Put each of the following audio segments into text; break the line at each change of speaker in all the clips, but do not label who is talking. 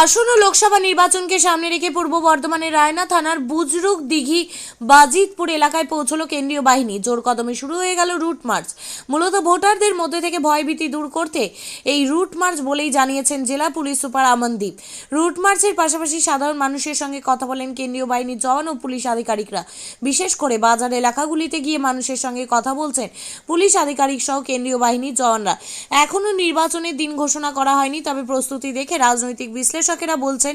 আসন্ন লোকসভা নির্বাচনকে সামনে রেখে পূর্ব বর্ধমানের রায়না থানার বুজরুক দিঘি বাজিতপুর এলাকায় পৌঁছলো কেন্দ্রীয় বাহিনী। জোর কদমে শুরু হয়ে গেল রুট মার্চ। মূলত ভোটারদের মধ্যে থেকে ভয়ভীতি দূর করতে এই রুট মার্চ বলেই জানিয়েছেন জেলা পুলিশ সুপার আমনদীপ। রুট মার্চের পাশাপাশি সাধারণ মানুষের সঙ্গে কথা বলেন কেন্দ্রীয় বাহিনীর জওয়ান ও পুলিশ আধিকারিকরা। বিশেষ করে বাজার এলাকাগুলিতে গিয়ে মানুষের সঙ্গে কথা বলছেন পুলিশ আধিকারিক সহ কেন্দ্রীয় বাহিনীর জওয়ানরা। এখনও নির্বাচনের দিন ঘোষণা করা হয়নি, তবে প্রস্তুতি দেখে রাজনৈতিক বিশ্লেষকেরা বলছেন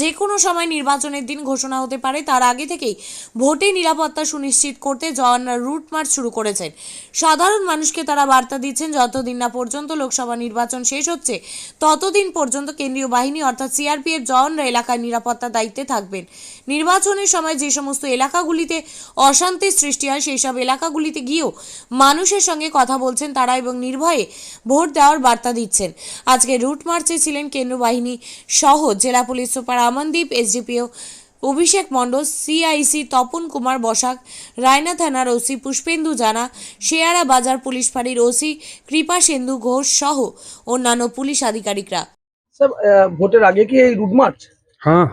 যে কোনো সময় নির্বাচনের দিন ঘোষণা হতে পারে, তার আগে থেকেই ভোটে নিরাপত্তা সুনিশ্চিত করতে জওয়ানরা রুট মার্চ শুরু করেছেন। সাধারণ মানুষকে তারা বার্তা দিচ্ছেন, যতদিন না পর্যন্ত লোকসভা নির্বাচন শেষ হচ্ছে, ততদিন পর্যন্ত কেন্দ্রীয় বাহিনী অর্থাৎ সিআরপিএফ, জওয়ানরা এলাকায় নিরাপত্তা দায়িত্বে থাকবেন। নির্বাচনের সময় যে সমস্ত এলাকাগুলিতে অশান্তির সৃষ্টি হয়, সেই সব এলাকাগুলিতে গিয়েও মানুষের সঙ্গে কথা বলছেন তারা এবং নির্ভয়ে ভোট দেওয়ার বার্তা দিচ্ছেন। আজকে রুট মার্চে ছিলেন কেন্দ্র বাহিনী সহ জেলা police super Amandeep SDPO Abhishek Mondal CIC Tapan Kumar Basak Raina থানার ওসি পুষ্পেন্দু জানা শেয়ারা বাজার পুলিশ ফাঁড়ির ওসি কৃপা সেন্দু ঘোষ সহ অন্যান্য পুলিশ আধিকারিকরা।
স্যার ভোটের আগে কি এই রুট মার্চ?
হ্যাঁ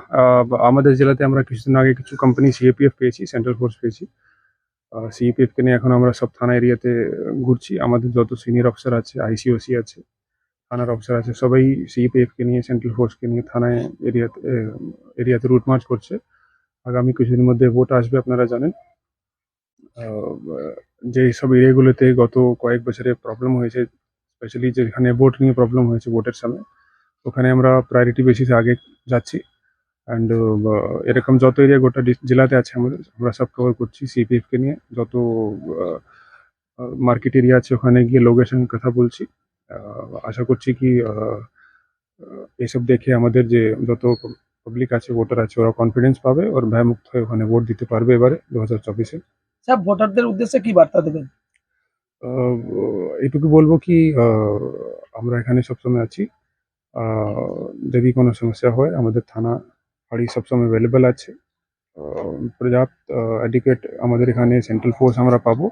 আমাদের জেলাতে আমরা কিছুদিন আগে কিছু কোম্পানি সিএপিএফ পেয়েছি সেন্ট্রাল ফোর্স পেয়েছি। সিএপিএফ কে নিয়ে এখন আমরা সব থানা এরিয়াতে ঘুরছি। আমাদের যত সিনিয়র অফিসার আছে আইসিওসি আছে থানার অফিসার আছে। সবাই সিএপিএফ কে নিয়ে সেন্ট্রাল ফোর্স কে নিয়ে থানায় এরিয়াতে এরিয়াতে রুট মার্চ করছে। আগামী কিছুদিনের মধ্যে ভোট আসবে, আপনারা জানেন। যে সব এরিয়াগুলোতে গত কয়েক বছরে প্রবলেম হয়েছে স্পেশালি যেখানে ভোট নিয়ে প্রবলেম হয়েছে ভোটের সময় ওখানে আমরা প্রায়োরিটি বেসিসে আগে যাচ্ছি। অ্যান্ড এরকম যত এরিয়া গোটা জেলাতে আছে আমাদের, আমরা সব কভার করছি সিপিএফ কে নিয়ে। যত মার্কেট এরিয়া আছে, ওখানে গিয়ে লোকেশন কথা বলছি। আশা করছি কি এসব দেখে আমাদের যে যত পাবলিক আছে ভোটার আছে ওরা কনফিডেন্স পাবে ওর ভয়মুক্ত হয়ে ওখানে ভোট দিতে পারবে এবারে দু হাজার চব্বিশে।
স্যার ভোটারদের উদ্দেশ্যে কি বার্তা দেবেন?
এটুকু বলব কি আমরা এখানে সবসময় আছি। যদি কোনো সমস্যা হয় আমাদের থানা ফাঁড়ি সবসময় অ্যাভেলেবেল আছে। পর্যাপ্ত অ্যাডিকুয়েট আমাদের এখানে সেন্ট্রাল ফোর্স আমরা পাবো।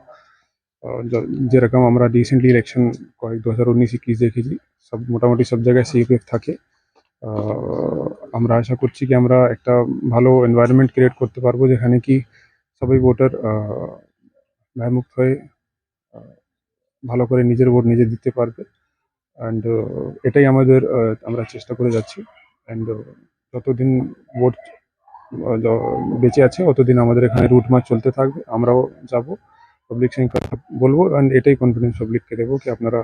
যেরকম আমরা রিসেন্টলি ইলেকশন কয়েক দু হাজার উনিশ একুশ দেখেছি, সব মোটামুটি সব জায়গায় সিপিএফ থাকে। আমরা আশা করছি কি আমরা একটা ভালো এনভায়রনমেন্ট ক্রিয়েট করতে পারব, যেখানে কি সবাই ভোটার ভয়মুক্ত হয়ে ভালো করে নিজের ভোট নিজে দিতে পারবে। অ্যান্ড এটাই আমাদের আমরা চেষ্টা করে যাচ্ছি। অ্যান্ড যতদিন ভোট বেঁচে আছে ততদিন আমাদের এখানে রুট মার্চ চলতে থাকবে। আমরাও যাব। পাবলিক সঙ্গে কথা বলব অ্যান্ড এটাই কনফিডেন্স পাবলিককে দেবো কি আপনারা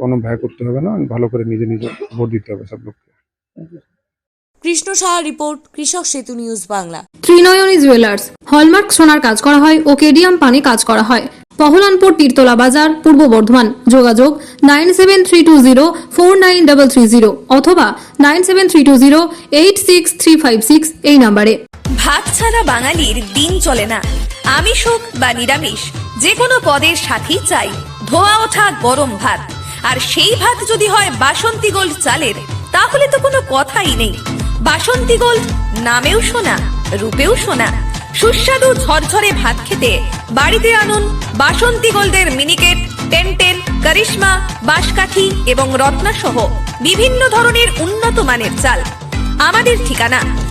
কোনো ভয় করতে হবে না ভালো করে নিজে নিজে ভোট দিতে হবে সব লোককে।
Krishna Saha report Krishak Setu news Bangla.
Trinayani jewellers. Hallmark সোনার কাজ করা হয় ও কেডিয়াম পানি কাজ করা হয়। পহলানপুর তীরতলা বাজার পূর্ব বর্ধমান। যোগাযোগ nine seven three two zero four nine double three zero অথবা nine seven three two zero eight six three five six এই নাম্বারে।
ভাত ছাড়া বাঙালির দিন চলে না। আমিষ হোক বা নিরামিষ যে কোনো পদের সাথেই চাই। ধোয়া ওঠা গরম ভাত। আর সেই ভাত যদি হয় বাসন্তী গোল্ড চালের, তাহলে তো কোনো কথাই নেই। বাসন্তী গোল্ড নামেও শোনা, রূপেও শোনা। সুস্বাদু ঝরঝরে ভাত খেতে বাড়িতে আনুন বাসন্তী গোল্ডের মিনিকেট, টেন্টেন, করিশ্মা, বাঁশকাঠি এবং রত্না সহ বিভিন্ন ধরনের উন্নত মানের চাল। আমাদের ঠিকানা